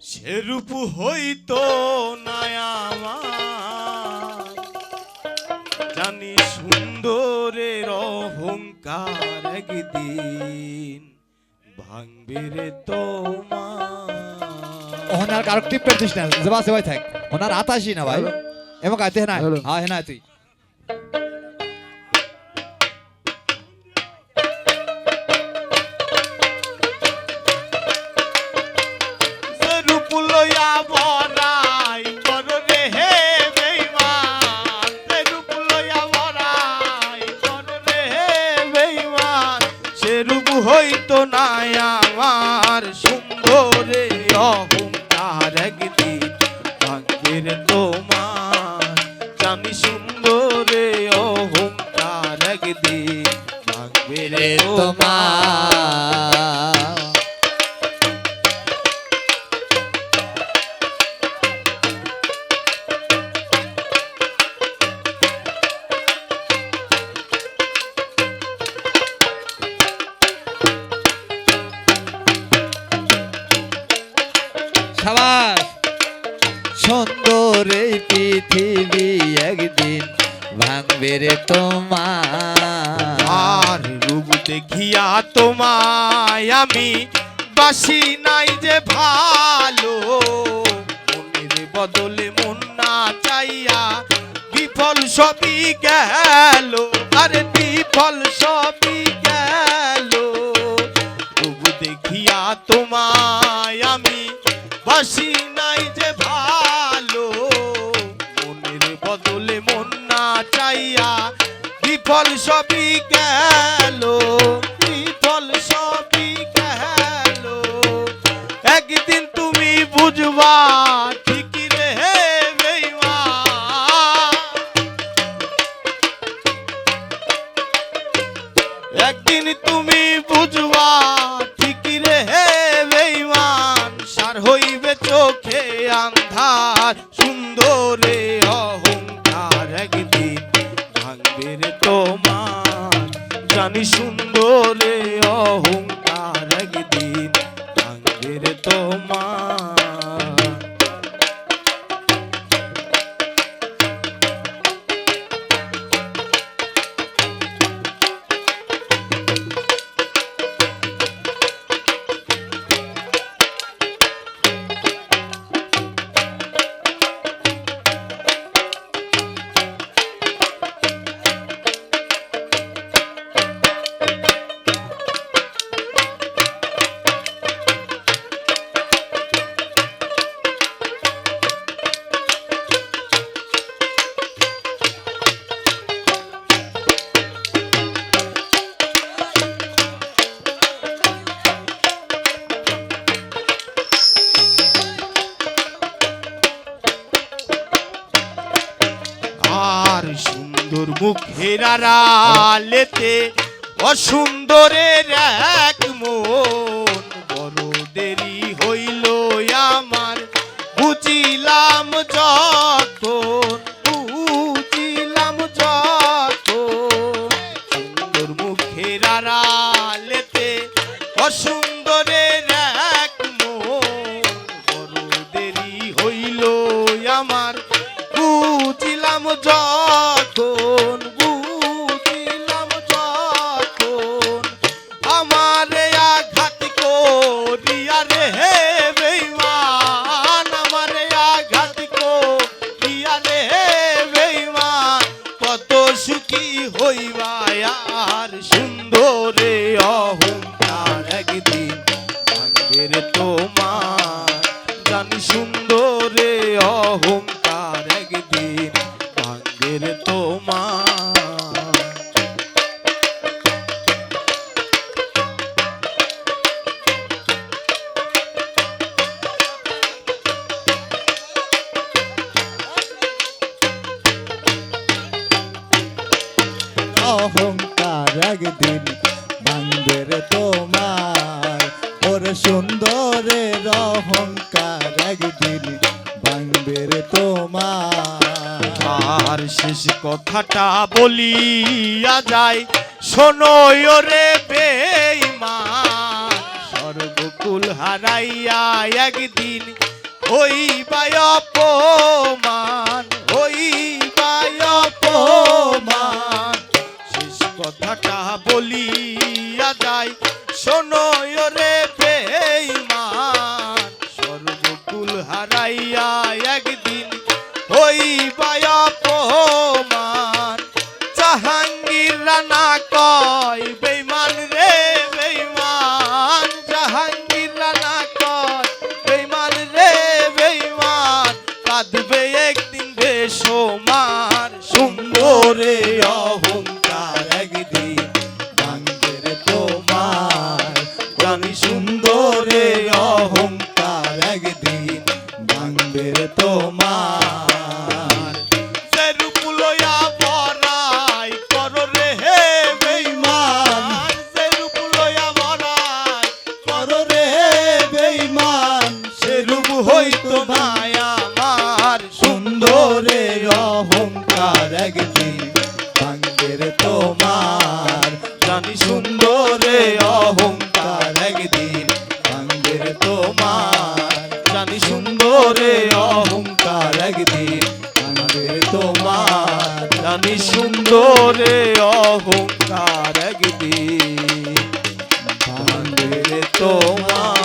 সেরূপ হইতো না আমার। জানি সুন্দরের অহংকার একদিন ভাঙবে রে তোমার। ওনার কারক টিপ পেরতিস না জবা সেবাই থাক। ওনার আতাসি না ভাই। এমন কাইতে না। হ্যাঁ হ্যাঁ তুই। Come on. সাবাস। সুন্দর এই পৃথিবী একদিন ভাঙবে রে তোমার। রূপ দেখিয়া তোমায় আমি বাসি নাই যে ভালো। মনের বদলে মন না চাইয়া বিফল সবই গেল। আরে বিফল সবই গেল। রূপ দেখিয়া তোমায় আমি বাসি নাই যে ভালো। মনের বদলে মন না চাইয়া বিফল সবই গেল, বিফল সবই গেল। একদিন তুমি বুঝবা জানি সুন্দরে অহংকার একদিন তোমার। সুন্দর মুখের আড়ালেতে অসুন্দরের এক মন বড় দেরি হইল আমার। বুঝিলাম যখন বুঝিলাম যখন সুন্দর মুখের আড়ালেতে অসুন্দরের করিয়া বেইমা কত সুখী হইবা আর সুন্দরে অহংকার একদিন ভাঙ্গের তোমার জানি সুন্দরে অহংকার অহংকার একদিন তোমার। ওর সুন্দরের অহংকার একদিন ভাঙবে রে তোমার। আর শেষ কথাটা বলিয়া যায় শোনো রে বেঈমান। সর্বকুল হারাইয়া একদিন ওই বায় অপমান। ওই জানি সুন্দরে তোমার জানি সুন্দরে অহংকার একদিন। তোমার